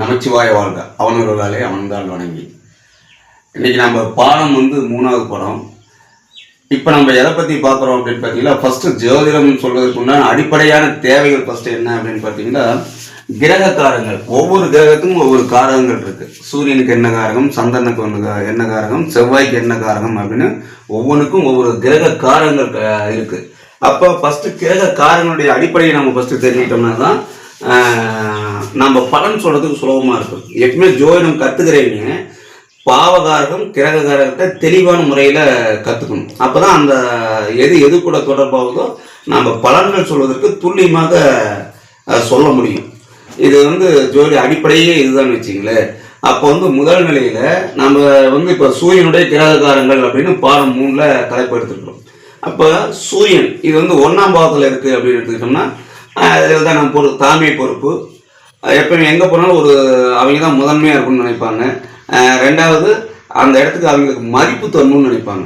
நமச்சிவாய வாழ்க அவனொருளாலே அவன்தால் வணங்கி. இன்னைக்கு நம்ம பாடம் வந்து மூணாவது படம். இப்போ நம்ம எதை பற்றி பார்க்குறோம் அப்படின்னு பார்த்தீங்கன்னா ஃபஸ்ட்டு ஜோதிடம் சொல்வதற்கு உண்டான அடிப்படையான தேவைகள் ஃபஸ்ட்டு என்ன அப்படின்னு பார்த்தீங்கன்னா கிரக காரங்கள் ஒவ்வொரு கிரகத்துக்கும் ஒவ்வொரு காரகங்கள் இருக்குது சூரியனுக்கு என்ன காரகம் சந்தனுக்கு ஒன்று என்ன காரகம் செவ்வாய்க்கு என்ன காரகம் அப்படின்னு ஒவ்வொன்றுக்கும் ஒவ்வொரு கிரக காரங்கள் இருக்குது அப்போ ஃபஸ்ட்டு கிரக காரங்களுடைய அடிப்படையை நம்ம ஃபஸ்ட்டு தெரிஞ்சுக்கிட்டோம்னா தான் நம்ம பலன் சொல்கிறதுக்கு சுலபமாக இருக்கும். எப்பவுமே ஜோதிடம் கற்றுக்கிறவங்க பாவகாரகம் கிரககாரகத்தை தெளிவான முறையில் கற்றுக்கணும் அப்போ தான் அந்த எது எது கூட தொடர்பாகுதோ நம்ம பலன்கள் சொல்வதற்கு துல்லியமாக சொல்ல முடியும். இது வந்து ஜோதி அடிப்படையே இதுதான் வச்சிங்களேன். அப்போ வந்து முதல் நிலையில் நம்ம வந்து இப்போ சூரியனுடைய கிரககாரங்கள் அப்படின்னு பாடம் மூணில் தலைப்பு எடுத்துருக்கிறோம். அப்போ சூரியன் இது வந்து ஒன்றாம் பாவத்தில் இருக்குது அப்படின்னு எடுத்துக்கிட்டோம்னா இதில் தான் நம்ம பொறுப்பு தலைமை பொறுப்பு அஹ் எப்பவுமே எங்கே போனாலும் ஒரு அவங்க தான் முதன்மையாக இருக்கும்னு நினைப்பாங்க. ரெண்டாவது அந்த இடத்துக்கு அவங்களுக்கு மதிப்பு தரணும்னு நினைப்பாங்க.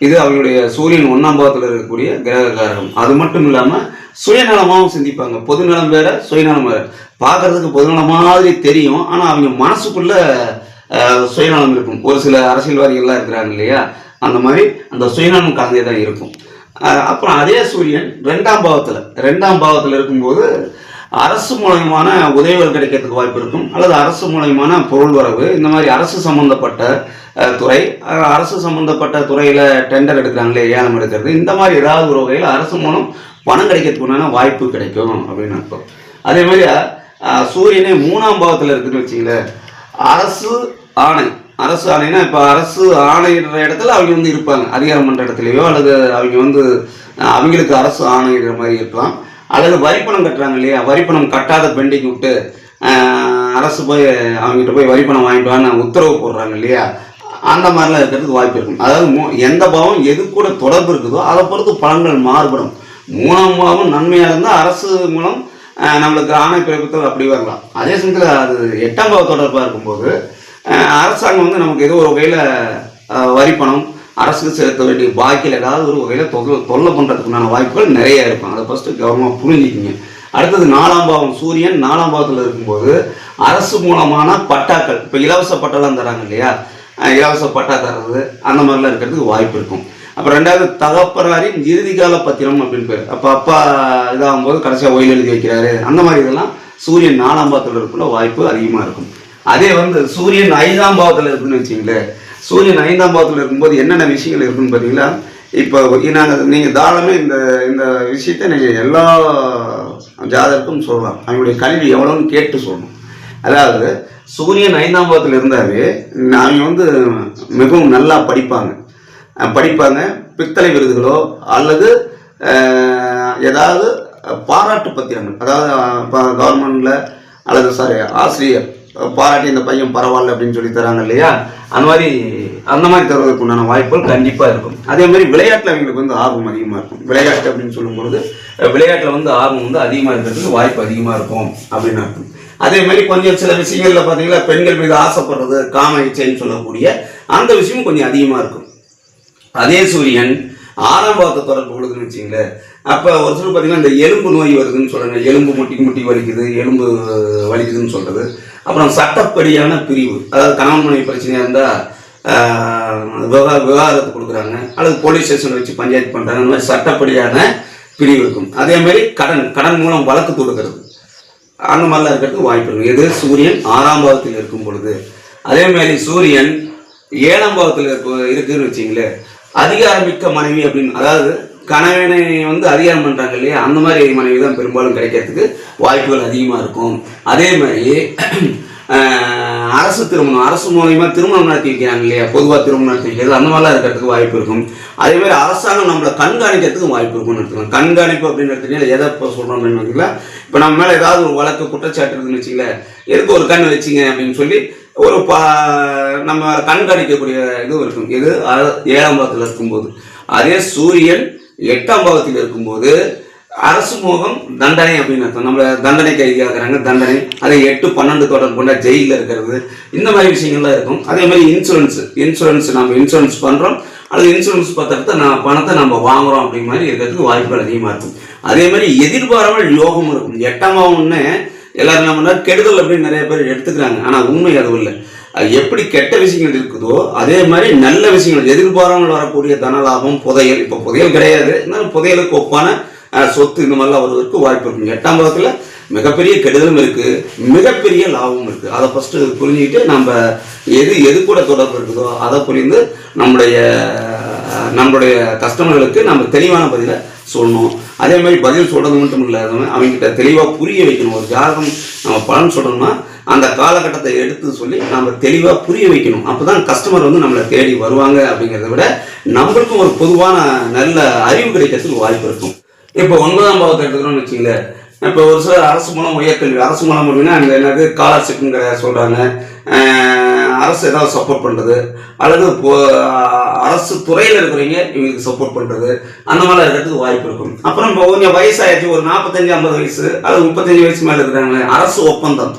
இது அவங்களுடைய சூரியன் ஒன்றாம் பாவத்தில் இருக்கக்கூடிய கிரக காரகம். அது மட்டும் இல்லாமல் சுயநலமாகவும் சிந்திப்பாங்க. பொதுநலம் வேற சுயநலம் வேற. பார்க்கறதுக்கு பொதுநலம் மாதிரி தெரியும். ஆனால் அவங்க மனசுக்குள்ள சுயநலம் இருக்கும். ஒரு சில அரசியல்வாதிகள்லாம் இருக்கிறாங்க இல்லையா? அந்த மாதிரி அந்த சுயநலம் கலந்தே தான் இருக்கும் அப்புறம் அதே சூரியன் ரெண்டாம் பாவத்தில் ரெண்டாம் பாவத்தில் இருக்கும்போது அரசு மூலயமான உதவிகள் கிடைக்கிறதுக்கு வாய்ப்பு இருக்கும். அல்லது அரசு மூலயமான பொருள் வரவு. இந்த மாதிரி அரசு சம்பந்தப்பட்ட துறை. அரசு சம்பந்தப்பட்ட துறையில் டெண்டர் எடுக்கிறாங்களே ஏலம் எடுக்கிறது. இந்த மாதிரி ஏதாவது ஒரு வகையில் அரசு மூலம் பணம் கிடைக்கிறதுக்கு உண்டான வாய்ப்பு கிடைக்கும் அப்படின்னு அர்த்தம். அதே மாதிரி சூரியனே மூணாம் பாவத்தில் இருக்குன்னு வச்சிங்களேன் அரசு ஆணை. அரசு ஆணைனா இப்போ அரசு ஆணையிடுற இடத்துல அவங்க வந்து இருப்பாங்க. அதிகாரம் பண்ணுற இடத்துலையோ அல்லது அவங்க வந்து அவங்களுக்கு அரசு ஆணையிடுற மாதிரி இருக்கலாம். அல்லது வரிப்பணம் கட்டுறாங்க இல்லையா? வரிப்பணம் கட்டாத பெண்டிங் விட்டு அரசு போய் அவங்ககிட்ட போய் வரிப்பணம் வாங்கிட்டு வான்னு உத்தரவு போடுறாங்க இல்லையா? அந்த மாதிரிலாம் இருக்கிறதுக்கு வாய்ப்பு இருக்கும். அதாவது மூ- எந்த பாவம் எது கூட தொடர்பு இருக்குதோ அதை பொறுத்து பலன்கள் மாறுபடும். மூணாம் பாவம் நன்மையாக இருந்தால் அரசு மூலம் நம்மளுக்கு ஆணை பிறப்பித்தல் அப்படி வரலாம். அதே சமயத்தில் அது எட்டாம் பாவ தொடர்பாக இருக்கும்போது அரசாங்கம் வந்து நமக்கு ஏதோ ஒரு வகையில் வரிப்பணம் அரசுக்கு செலுத்த வேண்டிய பாக்கியில் ஏதாவது ஒரு வகையில் தொகை தொல்லை பண்ணுறதுக்குண்டான வாய்ப்புகள் நிறைய இருக்கும். அதை ஃபஸ்ட்டு கவனமாக புரிஞ்சுக்கிங்க. அடுத்தது நாலாம் பாவம். சூரியன் நாலாம் பாவத்தில் இருக்கும்போது அரசு மூலமான பட்டாக்கள் இப்போ இலவச பட்டாலாம் தராங்க இல்லையா? இலவச பட்டா தர்றது அந்த மாதிரிலாம் இருக்கிறதுக்கு வாய்ப்பு இருக்கும். அப்புறம் ரெண்டாவது தகப்பனாரின் இறுதிக்கால பத்திரம் அப்படின்னு பேர். அப்போ அப்பா இதாகும்போது கடைசியாக ஒயில் எழுதி வைக்கிறாரு. அந்த மாதிரி இதெல்லாம் சூரியன் நாலாம் பாவத்தில் இருக்குள்ள வாய்ப்பு அதிகமாக இருக்கும். அதே வந்து சூரியன் ஐந்தாம் பாவத்தில் இருக்குன்னு வச்சிங்களேன் சூரியன் ஐந்தாம் பாவத்தில் இருக்கும்போது என்னென்ன விஷயங்கள் இருக்குன்னு பார்த்தீங்கன்னா இப்போ நாங்கள் நீங்கள் தாராளமே இந்த இந்த விஷயத்தை நீங்கள் எல்லா ஜாதகருக்கும் சொல்லலாம். அவங்களுடைய கல்வி எவ்வளோன்னு கேட்டு சொல்லணும். அதாவது சூரியன் ஐந்தாம் பாவத்தில் இருந்தாவே அவங்க வந்து மிகவும் நல்லா படிப்பாங்க. படிப்பாங்க. பித்தளை விருதுகளோ அல்லது ஏதாவது பாராட்டு பத்திரங்கள். அதாவது இப்போ கவர்மெண்டில் அல்லது சாரி ஆசிரியர். பாராட்டி இந்த பையன் பரவாயில்ல அப்படின்னு சொல்லி தராங்க இல்லையா? அந்த மாதிரி அந்த மாதிரி தருவதற்கு உண்டான வாய்ப்புகள் கண்டிப்பாக இருக்கும். அதே மாதிரி விளையாட்டில் அவங்களுக்கு வந்து ஆர்வம் அதிகமாக இருக்கும். விளையாட்டு அப்படின்னு சொல்லும்பொழுது விளையாட்டில் வந்து ஆர்வம் வந்து அதிகமாக இருக்கிறதுக்கு வாய்ப்பு அதிகமாக இருக்கும் அப்படின்னு அர்த்தம். அதே மாதிரி கொஞ்சம் சில விஷயங்களில் பார்த்தீங்கன்னா பெண்கள் மீது ஆசைப்படுறது காம இச்சைன்னு சொல்லக்கூடிய அந்த விஷயம் கொஞ்சம் அதிகமாக இருக்கும். அதே சூரியன் ஆறாம் பாவத்தை தொடர்பு கொடுக்குன்னு வச்சிங்களேன் அப்போ ஒரு சிலர் பார்த்தீங்கன்னா இந்த எலும்பு நோய் வருதுன்னு சொல்கிறாங்க எலும்பு முட்டி முட்டி வலிக்குது எலும்பு வலிக்குதுன்னு சொல்கிறது அப்புறம் சட்டப்படியான பிரிவு அதாவது கணவன் மனைவி பிரச்சனையாக இருந்தால் விவா விவாதத்தை கொடுக்குறாங்க. அல்லது போலீஸ் ஸ்டேஷன் வச்சு பஞ்சாயத்து பண்ணுறாங்க அந்த மாதிரி சட்டப்படியான பிரிவு இருக்கும். அதேமாரி கடன் கடன் மூலம் வழக்கு தொடுக்கிறது. அந்த மாதிரிலாம் இருக்கிறதுக்கு வாய்ப்பு இருக்கும் எது? சூரியன் ஆறாம் பாவத்தில் இருக்கும் பொழுது. அதே மாதிரி சூரியன் ஏழாம் பாவத்தில் இருப்பு இருக்குன்னு வச்சிங்களேன் அதிகாரமிக்க மனைவி அப்படின்னு அதாவது கணவனை வந்து அதிகாரம் பண்ணுறாங்க இல்லையா? அந்த மாதிரி மனைவி தான் பெரும்பாலும் கிடைக்கிறதுக்கு வாய்ப்புகள் அதிகமாக இருக்கும். அதே மாதிரி அரசு திருமணம் அரசு மூலயமா திருமணம் நடத்தி வைக்கிறாங்க இல்லையா? பொதுவாக திருமணம் நடத்தி வைக்கிறது அந்த மாதிரிலாம் இருக்கிறதுக்கு வாய்ப்பு இருக்கும். அதே மாதிரி அரசாங்கம் நம்மளை கண்காணிக்கிறதுக்கு வாய்ப்பு இருக்கும்னு எடுத்துக்கலாம். கண்காணிப்பு அப்படின்னு எடுத்துக்கிட்டீங்கன்னா எதை இப்போ சொல்கிறோம் அப்படின்னு பார்த்தீங்களா இப்போ நம்ம மேலே ஏதாவது ஒரு வழக்கு குற்றச்சாட்டு இருக்குன்னு வச்சுங்களேன் எதுக்கு ஒரு கண் வச்சிங்க அப்படின்னு சொல்லி ஒரு பா நம்ம கண்காணிக்கக்கூடிய இது இருக்கும். இது அ- ஏழாம் பாவத்தில் இருக்கும்போது. அதே சூரியன் எட்டாம் பாவத்தில் இருக்கும்போது அரசு மோகம் தண்டனை அப்படின்னு அர்த்தம். நம்மளை தண்டனை கைதியாக்குறாங்க தண்டனை. அதே எட்டு பன்னெண்டு தொடர்பு கொண்ட ஜெயிலில் இருக்கிறது. இந்த மாதிரி விஷயங்கள்லாம் இருக்கும். அதே மாதிரி இன்சூரன்ஸ் இன்சூரன்ஸ் நம்ம இன்சூரன்ஸ் பண்ணுறோம் அல்லது இன்சூரன்ஸ் பத்திரத்தை நான் பணத்தை நம்ம வாங்குறோம் அப்படிங்கிற மாதிரி இருக்கிறதுக்கு வாய்ப்புகள் அதிகமாக இருக்கும். அதே மாதிரி எதிர்பாராமல் யோகம் இருக்கும். எட்டாம் பாவம்னு எல்லாரும் என்ன கெடுதல் அப்படின்னு நிறைய பேர் எடுத்துக்கிறாங்க. ஆனால் உண்மை அது இல்லை. அது எப்படி கெட்ட விஷயங்கள் இருக்குதோ அதே மாதிரி நல்ல விஷயங்கள் எதிர்பாராமல் வரக்கூடிய தனலாபம் புதையல் இப்போ புதையல் கிடையாது. இருந்தாலும் புதையலுக்கு ஒப்பான சொத்து இந்த மாதிரிலாம் வருவதற்கு வாய்ப்பு இருக்குங்க எட்டாம் பதத்தில் மிகப்பெரிய கெடுதலும் இருக்குது மிகப்பெரிய லாபமும் இருக்குது அதை ஃபஸ்ட்டு புரிஞ்சுக்கிட்டு நம்ம எது எது கூட தொடர்பு இருக்குதோ அதை புரிந்து நம்முடைய நம்முடைய நம்மளுடைய கஸ்டமர்களுக்கு நம்ம தெளிவான பதிலை சொல்லணும். அதே மாதிரி பதில் சொல்கிறது மட்டும் இல்லாதவங்க அவங்ககிட்ட தெளிவாக புரிய வைக்கணும். ஒரு ஜாதகம் நம்ம பலன் சொல்கிறோம்னா அந்த காலகட்டத்தை எடுத்து சொல்லி நம்ம தெளிவாக புரிய வைக்கணும். அப்போ தான் கஸ்டமர் வந்து நம்மளை தேடி வருவாங்க அப்படிங்கிறத விட நம்மளுக்கும் ஒரு பொதுவான நல்ல அறிவு கிடைக்கிறதுக்கு வாய்ப்பு இருக்கும். இப்போ ஒன்பதாம் பாவத்தை எடுத்துக்கிறோம்னு வச்சுங்களேன் இப்போ ஒரு சில அரசு மூலம் உயர்கல்வி அரசு மூலம் அப்படின்னா அங்கே என்னது ஸ்காலர்ஷிப்புங்கிற சொல்கிறாங்க அரசு ஏதாவது சப்போர்ட் பண்ணுறது அல்லது இப்போ அரசு துறையில் இருக்கிறவங்க இவங்களுக்கு சப்போர்ட் பண்ணுறது அந்த மாதிரிலாம் இருக்கிறதுக்கு வாய்ப்பு இருக்கும். அப்புறம் இப்போ கொஞ்சம் வயசாயிடுச்சு ஒரு நாற்பத்தஞ்சு ஐம்பது வயசு அது முப்பத்தஞ்சு வயசு மேலே இருக்கிறாங்களே அரசு ஒப்பந்தம்.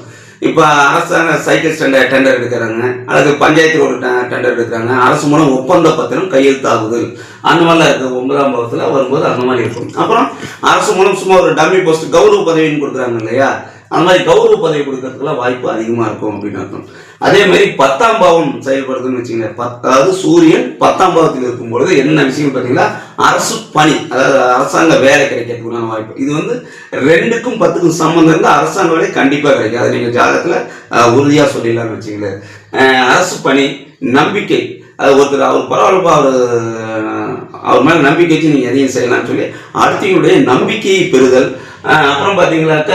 இப்போ அரசாங்க சைக்கிள் ஸ்டாண்டர்ட் டெண்டர் எடுக்கிறாங்க. அல்லது பஞ்சாயத்து ஒரு டெண்டர் எடுக்கிறாங்க. அரசு மூலம் ஒப்பந்த பத்திரம் கையெழுத்தாகுது. அந்த மாதிரிலாம் இருக்குது ஒன்பதாம் பாவத்தில் வரும்போது அந்த மாதிரி இருக்கும். அப்புறம் அரசு மூலம் சும்மா ஒரு டம்மி போஸ்ட் கௌரவ பதவின்னு கொடுக்குறாங்க இல்லையா? அந்த மாதிரி கௌரவ பதவி கொடுக்கறதுக்குலாம் வாய்ப்பு அதிகமாக இருக்கும் அப்படின்னு அர்த்தம். அதே மாதிரி பத்தாம் பாவம் செயல்படுதுன்னு வச்சுக்கோங்க. அதாவது சூரியன் பத்தாம் பாவத்தில் இருக்கும் பொழுது என்ன விஷயம் பார்த்தீங்கன்னா அரசு பணி அதாவது அரசாங்க வேலை கிடைக்கிறதுக்குள்ள வாய்ப்பு. இது வந்து ரெண்டுக்கும் பத்துக்கும் சம்மந்தம் இருந்தால் அரசாங்க வேலை கண்டிப்பாக கிடைக்கும். அது நீங்கள் ஜாதகத்தில் உறுதியாக சொல்லிடலாம்னு வச்சுங்களேன் அரசு பணி நம்பிக்கை. அது ஒருத்தர் அவர் பரவாயில்லப்பா அவர் அவர் மேலே நம்பிக்கை வச்சு நீங்கள் எதையும் செய்யலாம்னு சொல்லி அடுத்தவங்களுடைய நம்பிக்கையை பெறுதல். அப்புறம் பார்த்தீங்கன்னாக்க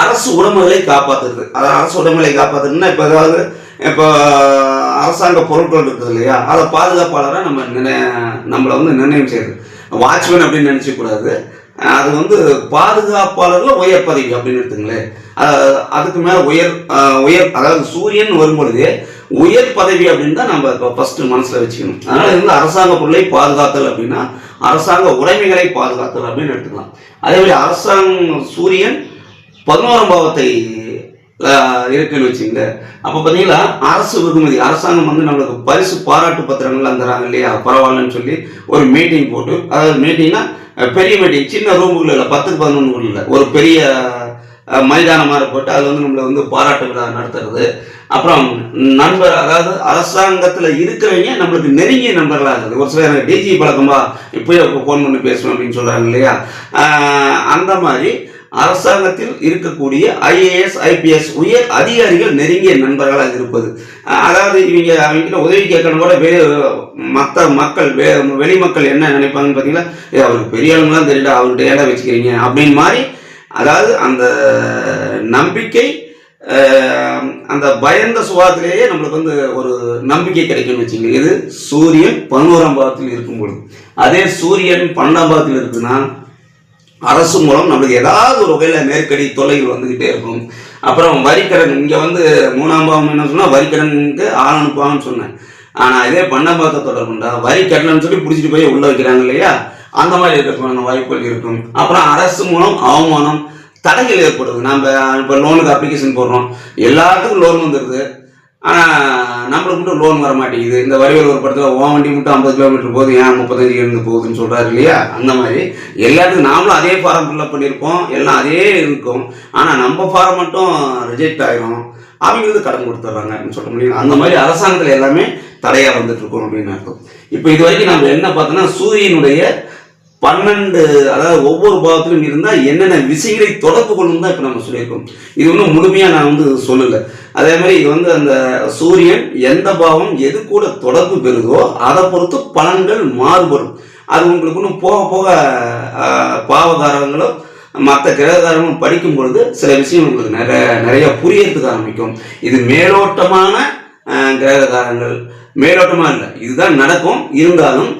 அரசு உடைமைகளை காப்பாற்றுறது அதாவது அரசு உடைமைகளை காப்பாற்றுறதுன்னா இப்போ ஏதாவது இப்போ அரசாங்க பொருட்கள் இருக்குது இல்லையா? அதை பாதுகாப்பாளராக நம்ம நினை நம்மளை வந்து நிர்ணயம் செய்யுது வாட்ச்மேன் அப்படின்னு நினச்சக்கூடாது அது வந்து பாதுகாப்பாளரில் உயர் பதவி அப்படின்னு எடுத்துங்களேன். அதுக்கு மேலே உயர் உயர் அதாவது சூரியன் வரும்பொழுது உயர் பதவி அப்படின்னு தான் நம்ம இப்போ ஃபஸ்ட்டு மனசில் வச்சுக்கணும். அதனால் இது வந்து அரசாங்க பொருளை பாதுகாத்தல் அப்படின்னா அரசாங்க உடைமைகளை பாதுகாத்தல் அப்படின்னு எடுத்துக்கலாம். அதே மாதிரி அரசாங்க சூரியன் பதினோராம் பாவத்தை இருக்குன்னு வச்சுங்க அப்போ பார்த்தீங்களா அரசு வெகுமதி அரசாங்கம் வந்து நம்மளுக்கு பரிசு பாராட்டு பத்திரங்கள் தராங்க இல்லையா? பரவாயில்லன்னு சொல்லி ஒரு மீட்டிங் போட்டு அதாவது மீட்டிங்னா பெரிய மீட்டிங் சின்ன ரூமுக்குள்ள இல்லை பத்துக்கு பதினொன்று இல்லை. ஒரு பெரிய மைதானமாக மைதானம் போட்டு அது வந்து நம்மளை வந்து பாராட்டு விழா நடத்துறது. அப்புறம் நண்பர் அதாவது அரசாங்கத்தில் இருக்கிறவங்க நம்மளுக்கு நெருங்கிய நண்பர்களாக இருக்குது ஒரு சில எனக்கு டிஜி பழக்கமாக இப்போயே ஃபோன் பண்ணி பேசணும் அப்படின்னு சொல்கிறாங்க இல்லையா? அந்த மாதிரி அரசாங்கத்தில் இருக்கக்கூடிய ஐஏஎஸ் ஐபிஎஸ் உயர் அதிகாரிகள் நெருங்கிய நண்பர்களாக இருப்பது. அதாவது இவங்க அவங்க உதவி கேட்கணும் கூட வெளி மற்ற மக்கள் வெ வெளி மக்கள் என்ன நினைப்பாங்கன்னு பார்த்தீங்கன்னா அவருக்கு பெரிய ஆளுங்களாம் தெரியல அவர்கிட்ட ஏடா வச்சுக்கிறீங்க? அப்படின்னு மாதிரி அதாவது அந்த நம்பிக்கை அந்த பயந்த சுபாவத்திலேயே நம்மளுக்கு வந்து ஒரு நம்பிக்கை கிடைக்கும்னு வச்சுக்கோங்க இது சூரியன் பதினோராம் பாவத்தில் இருக்கும் பொழுது அதே சூரியன் பன்னெண்டாம் பாவத்தில் இருக்குன்னா அரசு மூலம் நம்மளுக்கு ஏதாவது ஒரு வகையில் நெருக்கடி தொல்லைகள் வந்துக்கிட்டே இருக்கும். அப்புறம் வரிக்கடன் இங்கே வந்து மூணாம் பாவம் என்ன சொன்னால் வரிக்கடனுக்கு ஆள் அனுப்புவாங்கன்னு சொன்னேன். ஆனால் இதே பன்னெண்டாம் தொடர்புண்டா வரி கட்டணம்னு சொல்லி பிடிச்சிட்டு போய் உள்ள வைக்கிறாங்க இல்லையா? அந்த மாதிரி இருக்கிறதுக்கான வாய்ப்புகள் இருக்கும். அப்புறம் அரசு மூலம் அவமானம் தடைகள் ஏற்படுது. நம்ம இப்போ லோனுக்கு அப்ளிகேஷன் போடுறோம். எல்லாத்துக்கும் லோன் வந்துடுது ஆனால் நம்மளுக்கு மட்டும் லோன் வர மாட்டேங்குது இந்த வரிகள் ஒரு படத்தில் ஓ வண்டி மட்டும் ஐம்பது கிலோமீட்டர் போகுது ஏன் முப்பத்தஞ்சு இருந்து போகுதுன்னு சொல்கிறாரு இல்லையா? அந்த மாதிரி. எல்லாத்துக்கும் நாமளும் அதே ஃபாரம் ஃபில்லப் பண்ணியிருப்போம். எல்லாம் அதே இருக்கும். ஆனால் நம்ம ஃபாரம் மட்டும் ரிஜெக்ட் ஆயிரும். அவங்களுக்கு கடன் கொடுத்துட்றாங்க அப்படின்னு சொல்ல முடியும் அந்த மாதிரி அரசாங்கத்தில் எல்லாமே தடையாக வந்துட்டு இருக்கோம் அப்படின்னு அர்த்தம். இப்போ இது வரைக்கும் நம்ம என்ன பார்த்தோன்னா சூரியனுடைய பன்னெண்டு அதாவது ஒவ்வொரு பாவத்திலும் இருந்தால் என்னென்ன விஷயங்களை தொடர்பு கொள்ளும் தான் இப்போ நம்ம சொல்லியிருக்கோம். இது ஒன்றும் முழுமையாக நான் வந்து சொல்லலை. அதே மாதிரி இது வந்து அந்த சூரியன் எந்த பாவம் எது கூட தொடர்பு பெறுதோ அதை பொறுத்து பலன்கள் மாறுபடும். அது உங்களுக்கு இன்னும் போக போக பாவகாரங்களும் மற்ற கிரககாரங்களும் படிக்கும் பொழுது சில விஷயம் உங்களுக்கு நிறைய நிறைய புரியறதுக்கு ஆரம்பிக்கும். இது மேலோட்டமான ஆஹ், மேலோட்டமாக இல்லை. இதுதான் நடக்கும். இருந்தாலும்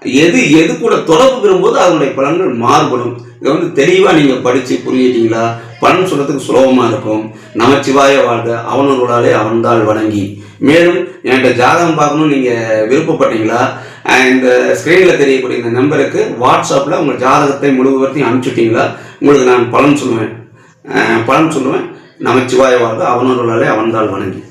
எது எது கூட தொடர்பு பெறும்போது அதனுடைய பலன்கள் மாறுபடும். இதை வந்து தெளிவாக நீங்கள் படித்து புரிஞ்சிட்டீங்களா? பலன் சொல்கிறதுக்கு சுலபமாக இருக்கும். நமச்சிவாய வாழ்க. அவனொருளாலே அவன்தாள் வணங்கி. மேலும் என்கிட்ட ஜாதகம் பார்க்கணும்னு நீங்கள் விருப்பப்பட்டீங்களா? இந்த ஸ்க்ரீனில் தெரியக்கூடிய இந்த நம்பருக்கு வாட்ஸ்அப்பில் உங்கள் ஜாதகத்தை முழுவதையும் அனுப்பிச்சுட்டிங்களா? உங்களுக்கு நான் பலன் சொல்லுவேன். பலன் சொல்லுவேன். நமச்சிவாய வாழ்க. அவனொருளாலே அவன்தால் வணங்கி.